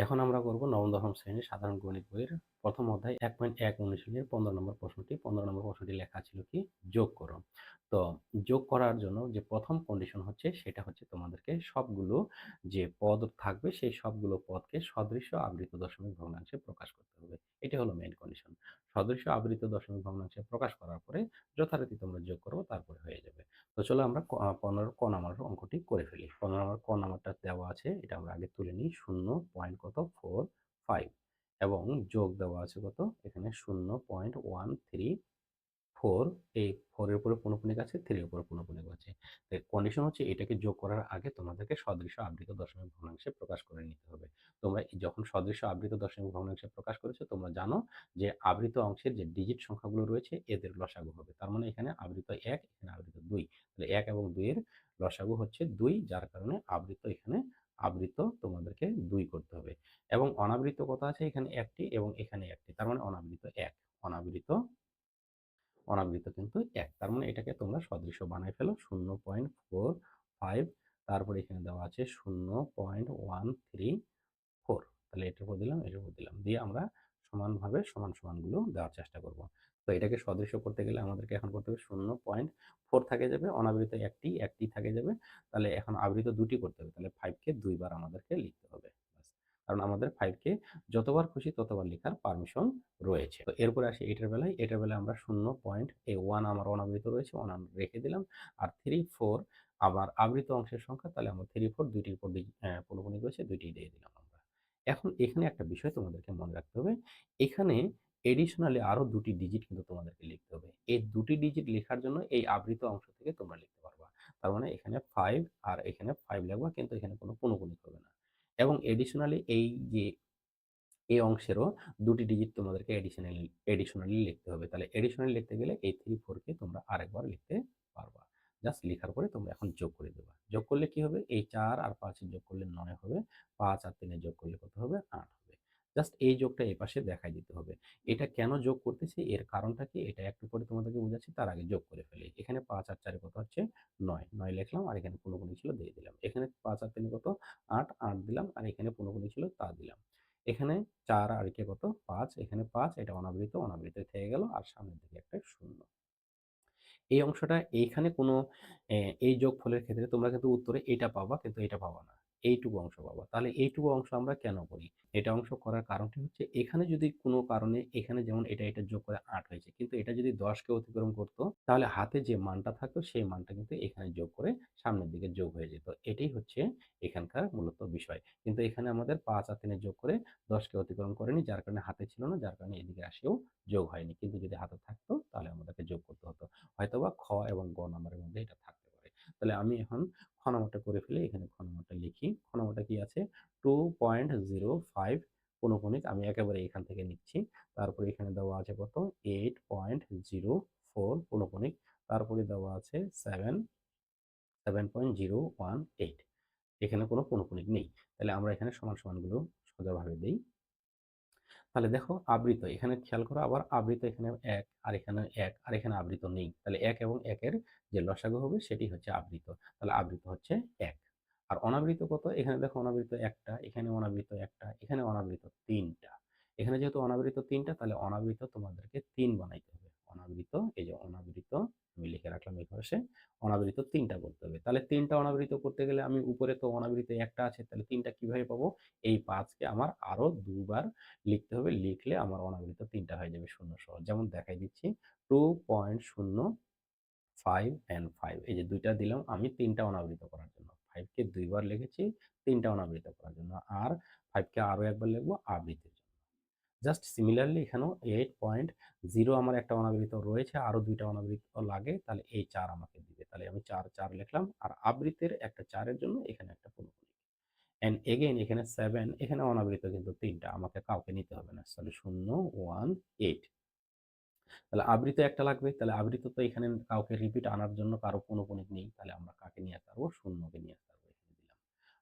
এখন আমরা করব নবম, দশম শ্রেণির সাধারণ গণিত বইয়ের প্রথম অধ্যায়, এক পয়েন্ট এক অনুশীলনের পনেরো নম্বর প্রশ্নটি। পনেরো নম্বর প্রশ্নটি লেখা ছিল কি? যোগ করো। তো যোগ করার জন্য যে প্রথম কন্ডিশন হচ্ছে, সেটা হচ্ছে তোমাদেরকে সবগুলো যে পদ থাকবে, সেই সবগুলো পদকে সদৃশ্য আবৃত দশমিক ভগ্নাংশে প্রকাশ করতে হবে। এটি হলো মেইন কন্ডিশন সদৃশ্য আবৃত দশমিক ভগ্নাংশে প্রকাশ করার পরে যথারীতি তোমরা যোগ করব তারপরে হয়ে যাবে। তো চলো আমরা পনেরো, ক নাম্বার অঙ্কটি করে ফেলি। পনেরো নাম্বার ক নাম্বারটা দেওয়া আছে, এটা আমরা আগে তুলে নিই। শূন্য পয়েন্ট কত? ফোর ফাইভ এবং যোগ দেওয়া আছে কত? এখানে শূন্য পয়েন্ট ওয়ান থ্রি ফোর এই ফোরের উপরে পুনঃপুনিক আছে থ্রির উপরে পুনঃপুনিক আছে। কন্ডিশন হচ্ছে এটাকে যোগ করার আগে তোমাদেরকে সদৃশ্য আবৃত দশমিক ভগ্নাংশে প্রকাশ করে নিতে হবে। তোমরা যখন সদৃশ্য আবৃত দশমিক ভগ্নাংশে প্রকাশ করেছ, তোমরা জানো যে আবৃত অংশের যে ডিজিট সংখ্যাগুলো রয়েছে, এদের লসাগু হবে। তার মানে এখানে আবৃত এক, এখানে আবৃত দুই। তাহলে এক এবং দুইয়ের লসাগু হচ্ছে দুই, যার কারণে আবৃত এখানে আবৃত তোমাদেরকে দুই করতে হবে। এবং অনাবৃত কত আছে? এখানে একটি এবং এখানে একটি। তার মানে অনাবৃত এক। অনাবৃত অনাবৃত কিন্তু এক। তার মানে এটাকে তোমরা সদৃশ বানায় ফেলো। শূন্য পয়েন্ট ফোর ফাইভ। তারপরে এখানে দেওয়া আছে শূন্য পয়েন্ট ওয়ান থ্রি ফোর। তাহলে এটার উপর দিলাম, এটার উপর দিলাম। দিয়ে আমরা সমানভাবে সমান সমানগুলো দেওয়ার চেষ্টা করব। তো এটাকে সদৃশ্য করতে গেলে আমাদেরকে এখন করতে হবে শূন্য পয়েন্ট ফোর থাকে যাবে, অনাবৃত একটি একটি থাকে যাবে। তাহলে এখন আবৃত দুটি করতে হবে, তাহলে ফাইভকে দুইবার আমাদেরকে লিখতে হবে কারণ আমাদের ফাইভকে যতবার খুশি ততবার লেখার পারমিশন রয়েছে। তো এরপরে আসি এটার বেলায় এটার বেলায় আমরা শূন্য পয়েন্ট এ ওয়ান আমার অনাবৃত রয়েছে ওয়ান রেখে দিলাম, আর থ্রি ফোর আবার আবৃত অংশের সংখ্যা, তাহলে আমরা থ্রি ফোর দুইটির উপর পুনঃপুনিক রয়েছে দুইটি দিয়ে দিলাম আমরা। এখন এখানে একটা বিষয় তোমাদেরকে মনে রাখতে হবে। এখানে এডিশনালি আরও দুটি ডিজিট কিন্তু তোমাদেরকে লিখতে হবে। এই দুটি ডিজিট লেখার জন্য এই আবৃত অংশ থেকে তোমরা লিখতে পারবা। তার মানে এখানে ফাইভ আর এখানে ফাইভ লিখবা কিন্তু এখানে কোনো পুনঃপুনিক হবে না। এবং এডিশনালি এই যে এই অংশেরও দুটি ডিজিট তোমাদেরকে এডিশনালি এডিশনালি লিখতে হবে। তাহলে এডিশনালি লিখতে গেলে এই থ্রি ফোরকে তোমরা আরেকবার লিখতে পারবা। জাস্ট লেখার পরে তোমরা এখন যোগ করে দেবা। যোগ করলে কি হবে? এই চার আর পাঁচের যোগ করলে নয় হবে, পাঁচ আর তিনের যোগ করলে কত হবে? আট হবে। জাস্ট এই যোগটা এই পাশে দেখাই দিতে হবে। এটা কেন যোগ করতেছি? এর কারণটা কি? এটা একটু পরে তোমাদেরকে বোঝাচ্ছি, তার আগে যোগ করে ফেলি। এখানে পাঁচ আর চারে কত হচ্ছে? নয়। নয় লিখলাম আর এখানে কোনো কোনো ছিল দিয়ে দিলাম। এখানে পাঁচ আর তিনে কত? আট। আট দিলাম আর এখানে কোনো কোনো ছিল তা দিলাম। এখানে চার আর কে কত? পাঁচ। এখানে পাঁচ। এটা অনাবৃত। অনাবৃত থেকে গেল আর সামনের দিকে একটা শূন্য। এই অংশটা এইখানে কোনো এই যোগফলের ক্ষেত্রে তোমরা কিন্তু উত্তরে এটা পাবা, কিন্তু এটা পাবা না। এইটুকু অংশ পাবো। তাহলে এইটুকু অংশ আমরা কেন করি? এটা অংশ করার কারণটি হচ্ছে এখানে যদি কোনো কারণে এখানে যেমন এটা এটা যোগ করে আট হয়েছে, কিন্তু এটা যদি দশকে অতিক্রম করতো, তাহলে হাতে যে মানটা থাকতো, সেই মানটা কিন্তু এখানে যোগ করে সামনের দিকে যোগ হয়ে যেত। এটাই হচ্ছে এখানকার মূলত বিষয়। কিন্তু এখানে আমাদের পাঁচ আর তিনে যোগ করে দশকে অতিক্রম করেনি, যার কারণে হাতে ছিল না, যার কারণে এদিকে আসেও যোগ হয়নি। কিন্তু যদি হাতে থাকতো, তাহলে আমাদেরকে যোগ করতে হতো। হয়তোবা খ এবং গ নাম্বারের মধ্যে এটা থাকতে। তাহলে আমি এখন খ নাম্বারটা করে ফেলি এখানে খ নাম্বারটা লিখি। খ নাম্বারটা কি আছে? টু পয়েন্ট জিরো ফাইভ পৌনপুণিক আমি একেবারে এখান থেকে নিচ্ছি। তারপরে এখানে দেওয়া আছে কত? এইট পয়েন্ট জিরো ফোর পৌনপুণিক তারপরে দেওয়া আছে seven seven point zero one eight এখানে কোনো পৌনপুণিক নেই। তাহলে আমরা এখানে সমান সমানগুলো সোজাভাবে দিই। তাহলে দেখো আবৃত, এখানে খেয়াল করো আবার আবৃত এখানে এক, আর এখানে এক, আর এখানে আবৃত নেই। তাহলে এক এবং একের যে লসাগু হবে সেটি হচ্ছে আবৃত। তাহলে আবৃত হচ্ছে এক। আর অনাবৃত কত? এখানে দেখো অনাবৃত একটা, এখানে অনাবৃত একটা, এখানে অনাবৃত তিনটা। এখানে যেহেতু অনাবৃত তিনটা, তাহলে অনাবৃত তোমাদেরকে তিন বানাইতে হবে। অনাবৃত, এই যে অনাবৃত আমি লিখে রাখলাম এই পাশে। অনাবৃত তিনটা করতে হবে। তাহলে তিনটা অনাবৃত করতে গেলে আমি উপরে তো অনাবৃত একটা আছে, তাহলে তিনটা কীভাবে পাবো? এই পাঁচকে আমার আরও দুবার লিখতে হবে। লিখলে আমার অনাবৃত তিনটা হয়ে যাবে শূন্য সহ। যেমন দেখাই দিচ্ছি, টু পয়েন্ট শূন্য ফাইভ অ্যান্ড ফাইভ। এই যে দুইটা দিলাম আমি তিনটা অনাবৃত করার জন্য। ফাইভকে দুইবার লিখেছি, তিনটা অনাবৃত করার জন্য। আর ফাইভকে আরও একবার লিখব, আবৃত্তির জন্য। জাস্ট সিমিলারলি এখানেও এইট পয়েন্ট জিরো আমার একটা অনাবৃত রয়েছে, আরও দুইটা অনাবৃত লাগে, তাহলে এই চার আমাকে দিবে। তাহলে আমি চার চার লিখলাম আর আবৃত্তির একটা চারের জন্য এখানে একটা পুনঃপুনিক অ্যান্ড এগেইন এখানে সেভেন এখানে অনাবৃত কিন্তু তিনটা, আমাকে কাউকে নিতে হবে না। তাহলে শূন্য ওয়ান এইট তাহলে আবৃত একটা লাগবে, তাহলে আবৃত তো এখানে কাউকে রিপিট আনার জন্য কারও পুনঃপুনিক নেই, তাহলে আমরা কাকে নিয়ে আসতে পারব শূন্যকে নিয়ে আসতে পারব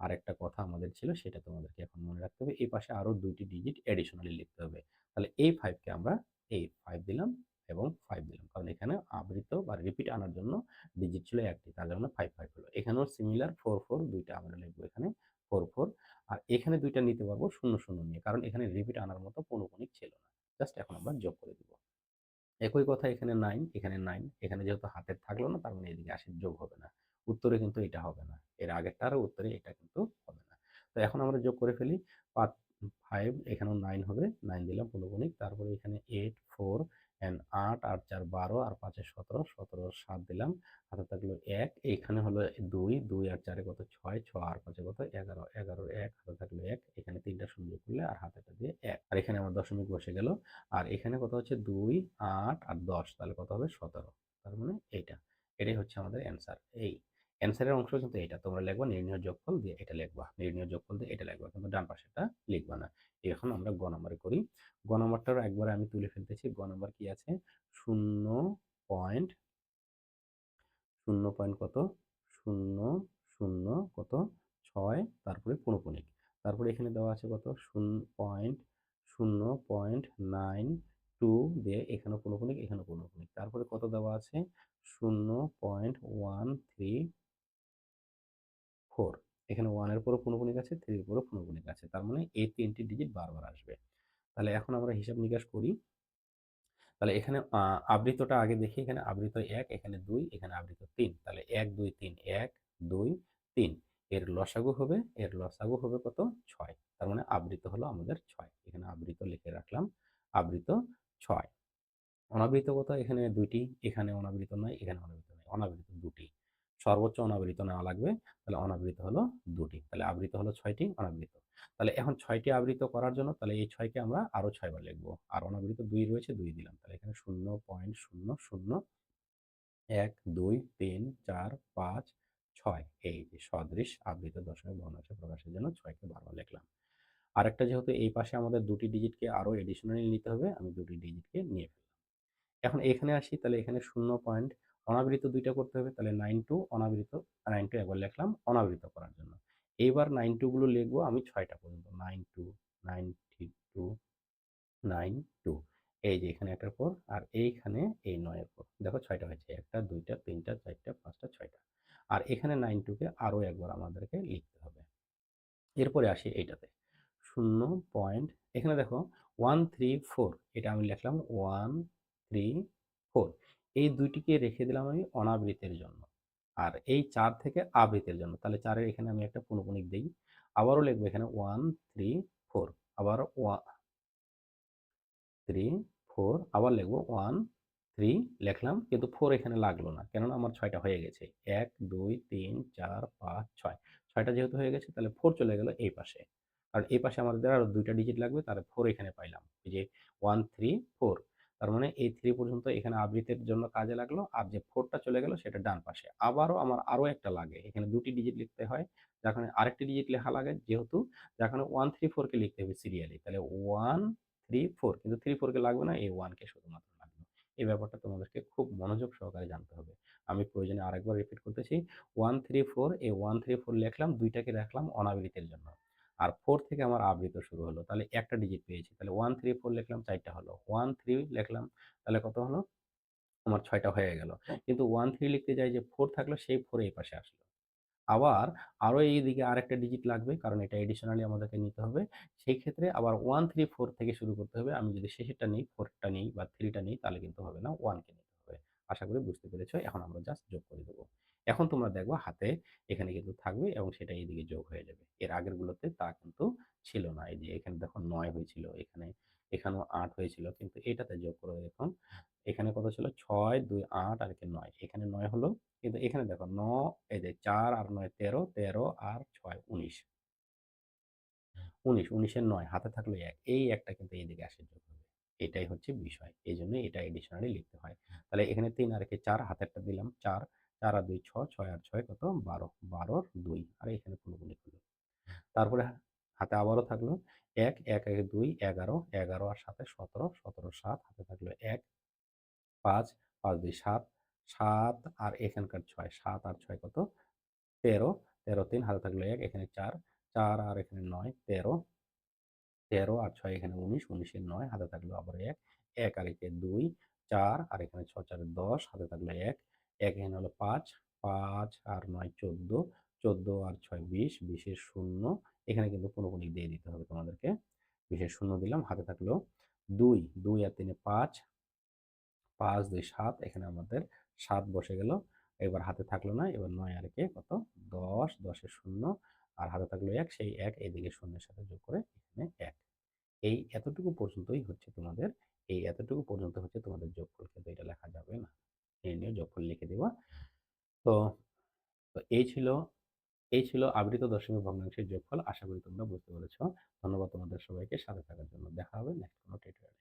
আর একটা কথা আমাদের ছিল, সেটা তোমাদেরকে এখন মনে রাখতে হবে। এই পাশে আরও দুইটি ডিজিট এডিশনালি লিখতে হবে। তাহলে এই ফাইভকে আমরা এই ফাইভ দিলাম এবং ফাইভ দিলাম। কারণ এখানে আবৃত বা রিপিট আনার জন্য ডিজিট ছিল একটি, তার জন্য ফাইভ ফাইভ হলো। এখানেও সিমিলার ফোর ফোর দুইটা আমরা লিখব এখানে ফোর ফোর আর এখানে দুইটা নিতে পারব শূন্য শূন্য নিয়ে, কারণ এখানে রিপিট আনার মতো পৌনঃপুনিক ছিল না। জাস্ট এখন আমরা যোগ করে দিব। একই কথা এখানে নাইন এখানে নাইন এখানে যেহেতু হাতের থাকল না, তার মানে এদিকে আশির যোগ হবে না। উত্তরে কিন্তু এটা হবে না। এর আগেরটার উত্তরে এটা কিন্তু হবে না। তো এখন আমরা যোগ করে ফেলি, পাঁচ ফাইভ এখানেও নাইন হবে। নাইন দিলাম পৌনঃপুনিক তারপরে এখানে এইট ফোর অ্যান্ড আট আট, চার, বারো, আর পাঁচে সতেরো সতেরো, সাত দিলাম। হাতে থাকল এক এইখানে হলো দুই দুই আর চারে কত? ছয় ছ আর পাঁচে কত? এগারো এগারোর এক হাতে থাকল এক, এখানে তিনটা শূন্য যোগ করলে আর হাতেটা দিয়ে এক। আর এখানে আমার দশমিক বসে গেল, আর এখানে কত হচ্ছে? দুই, আট, আর দশ, তাহলে কত হবে? সতেরো, তার মানে এইটা। এটাই হচ্ছে আমাদের অ্যান্সার এই। অ্যান্সারের অংশ কিন্তু এটা। তোমরা লিখবা নির্ণয় যোগফল দিয়ে এটা লিখবা। নির্ণয় যোগফল দিয়ে এটা লিখবা। কিন্তু ডান পাশেটা লিখবা না। এখন আমরা গ নম্বরে করি। গ নম্বরটার একবারে আমি তুলে ফেলতেছি। গ নম্বর কি আছে? শূন্য পয়েন্ট শূন্য পয়েন্ট কত? শূন্য শূন্য কত? ছয়। তারপরে পৌনঃপুনিক তারপরে এখানে দেওয়া আছে কত? শূন্য পয়েন্ট শূন্য পয়েন্ট নাইন টু দিয়ে এখানে পৌনঃপুনিক এখানে পৌনঃপুনিক তারপরে কত দেওয়া আছে? শূন্য পয়েন্ট ওয়ান থ্রি ফোর এখানে ওয়ানের পরও পৌনঃপুনিক আছে থ্রির পরও পৌনঃপুনিক আছে। তার মানে এই তিনটি ডিজিট বারবার আসবে। তাহলে এখন আমরা হিসাব নিকাশ করি। তাহলে এখানে আবৃতটা আগে দেখি, এখানে আবৃত এক, এখানে দুই, এখানে আবৃত তিন। তাহলে এক, দুই, তিন, এক, দুই, তিন। এর লসাগু হবে, এর লসাগু হবে কত? ছয়। তার মানে আবৃত হলো আমাদের ছয়। এখানে আবৃত লিখে রাখলাম, আবৃত ছয়। অনাবৃত কত? এখানে দুইটি, এখানে অনাবৃত নয়, এখানে অনাবৃত নয়, অনাবৃত দুটি। সর্বোচ্চ অনাবৃত নেওয়া লাগবে। তাহলে অনাবৃত হলো দুটি। তাহলে আবৃত হলো ছয়টি, অনাবৃত। তাহলে এখন ছয়টি আবৃত করার জন্য তাহলে এই ছয়কে আমরা আরও ছয়বার লিখব। আর অনাবৃত দুই রয়েছে, দুই দিলাম। তাহলে এখানে শূন্য পয়েন্ট শূন্য শূন্য এক, দুই, তিন, চার, পাঁচ, ছয়। এই যে সদৃশ আবৃত দশমিক ভগ্নাংশ প্রকাশের জন্য ছয়কে বারবার লিখলাম। আরেকটা যেহেতু এই পাশে আমাদের দুটি ডিজিটকে আরও এডিশনালি নিতে হবে, আমি দুটি ডিজিটকে নিয়ে ফেললাম। এখন এখানে আসি, তাহলে এখানে শূন্য পয়েন্ট অনাবৃত দুইটা করতে হবে, তাহলে নাইন টু অনাবৃত নাইন টু একবার লিখলাম অনাবৃত করার জন্য। এইবার নাইন টুগুলো লিখব আমি ছয়টা পর্যন্ত। Nine two ninety two nine two এই যে এখানে একটার পর আর এইখানে এই নয়ের পর। দেখো ছয়টা হয়েছে, একটা, দুইটা, তিনটা, চারটা, পাঁচটা, ছয়টা। আর এখানে নাইন টুকে আরও একবার আমাদেরকে লিখতে হবে। এরপরে আসি এইটাতে। শূন্য পয়েন্ট এখানে দেখো ওয়ান থ্রি ফোর এটা আমি লিখলাম ওয়ান থ্রি ফোর এই দুইটিকে রেখে দিলাম আমি অনাবৃতের জন্য। আর এই চার থেকে আবৃতের জন্য। তাহলে চারের এখানে আমি একটা পুনঃপুনিক দিই। আবারও লিখব এখানে ওয়ান, থ্রি, ফোর। আবার ওয়ান থ্রি, ফোর, আবার লিখব ওয়ান, থ্রি লিখলাম। কিন্তু ফোর এখানে লাগল না। কেননা আমার ছয়টা হয়ে গেছে। এক, দুই, তিন, চার, পাঁচ, ছয়। ছয়টা যেহেতু হয়ে গেছে, তাহলে ফোর চলে গেল এই পাশে। আর এই পাশে আমাদের আরও দুইটা ডিজিট লাগবে। তাহলে ফোর এখানে পাইলাম। এই যে ওয়ান, থ্রি, ফোর। তার মানে এই থ্রি পর্যন্ত এখানে আবৃতের জন্য কাজে লাগল। আর যে ফোরটা চলে গেল সেটা ডান পাশে। আবারও আমার আরও একটা লাগে। এখানে দুটি ডিজিট লিখতে হয়। যেখানে আরেকটি ডিজিট লেখা লাগে যেহেতু যেখানে ওয়ান থ্রি ফোরকে লিখতে হবে সিরিয়ালি তাহলে ওয়ান থ্রি ফোর কিন্তু থ্রি ফোরকে লাগবে না, এই ওয়ানকে শুধুমাত্র লাগবে। এই ব্যাপারটা তোমাদেরকে খুব মনোযোগ সহকারে জানতে হবে। আমি প্রয়োজনে আরেকবার রিপিট করতেছি। ওয়ান থ্রি ফোর এই ওয়ান থ্রি ফোর লিখলাম, দুইটাকে রাখলাম অনাবৃতের জন্য। আর ফোর থেকে আমার আবৃত শুরু হলো। তাহলে একটা ডিজিট পেয়েছি। তাহলে ওয়ান থ্রি ফোর লিখলাম চারটা হলো। ওয়ান থ্রি লিখলাম তাহলে কত হলো? আমার ছয়টা হয়ে গেল। কিন্তু ওয়ান থ্রি লিখতে যাই যে ফোর থাকল সেই ফোর এই পাশে আসলো। আবার আরও এই দিকে আরেকটা ডিজিট লাগবে কারণ এটা এডিশনালি আমাদেরকে নিতে হবে। সেই ক্ষেত্রে আবার ওয়ান থ্রি ফোর থেকে শুরু করতে হবে। আমি যদি শেষেরটা নিই ফোরটা নিই বা থ্রিটা নিই তাহলে কিন্তু হবে না। ওয়ানকে নিতে হবে। আশা করি বুঝতে পেরেছ। এখন আমরা জাস্ট যোগ করে দেবো। এখন তোমরা দেখবা হাতে এখানে কিন্তু থাকবে এবং সেটা এইদিকে যোগ হয়ে যাবে। এর আগেরগুলোতে তা কিন্তু ছিল না। এই যে এখানে দেখো নয় হয়েছিল, এখানে এখানেও আট হয়েছিল, কিন্তু এটাতে যোগ করে দেখুন, এখানে কত ছিল? ছয়, দুই, আট আর এখানে নয়। এখানে নয় হলো, কিন্তু এখানে দেখো ন, এই যে চার আর নয় তেরো তেরো আর ছয় উনিশ। উনিশ, উনিশের নয়, হাতে থাকল এক। এই একটা কিন্তু এইদিকে আসে যোগ হবে। এটাই হচ্ছে বিষয়। এই জন্য এটা এডিশনালি লিখতে হয়। তাহলে এখানে তিন আর একে চার, হাতেরটা দিলাম চার। চার আর দুই, ছ, ছয় আর ছয়, কত? বারো। বারোর দুই। আর, এখানে পুরোপুরি হলো তারপরে হাতে আবারও থাকল এক এক এক, দুই, এগারো এগারো আর সাথে সতেরো। সতেরো, সাত, হাতে থাকল এক, পাঁচ পাঁচ, দুই, সাত সাত আর এখানকার ছয়, সাত আর ছয় কত? তেরো। তেরো, তিন, হাতে থাকল এক, এখানে চার চার আর এখানে নয়, তেরো। তেরো আর ছয় এখানে উনিশ উনিশের নয়, হাতে থাকল আবার এক এক আর একে দুই, চার আর এখানে ছ, চার দশ, হাতে থাকল এক এখানে হলো পাঁচ পাঁচ আর নয় চোদ্দ চোদ্দ আর ছয় বিশ, বিশের শূন্য। এখানে কিন্তু পূর্ণপণিক দিয়ে দিতে হবে তোমাদেরকে। বিশের শূন্য দিলাম, হাতে থাকল দুই দুই আর তিনে পাঁচ পাঁচ, দুই, সাত, এখানে আমাদের সাত বসে গেল। এবার হাতে থাকল না, এবার নয় আর কে কত? দশ, দশের শূন্য আর হাতে থাকল এক, সেই এক এইদিকে শূন্যের সাথে যোগ করে এখানে এক। এই এতটুকু পর্যন্তই হচ্ছে তোমাদের, এই এতটুকু পর্যন্ত হচ্ছে তোমাদের যোগফল, কিন্তু এটা লেখা যাবে না। নিয়ে যোগফল লিখে দেওয়া তো তো এই ছিল এই ছিল আবৃত দশমিক ভগ্নাংশের যোগফল। আশা করি তোমরা বুঝতে পেরেছ। ধন্যবাদ তোমাদের সবাইকে। সাথে থাকার জন্য। দেখা হবে নেক্সট কোনো টিউটোরিয়ালে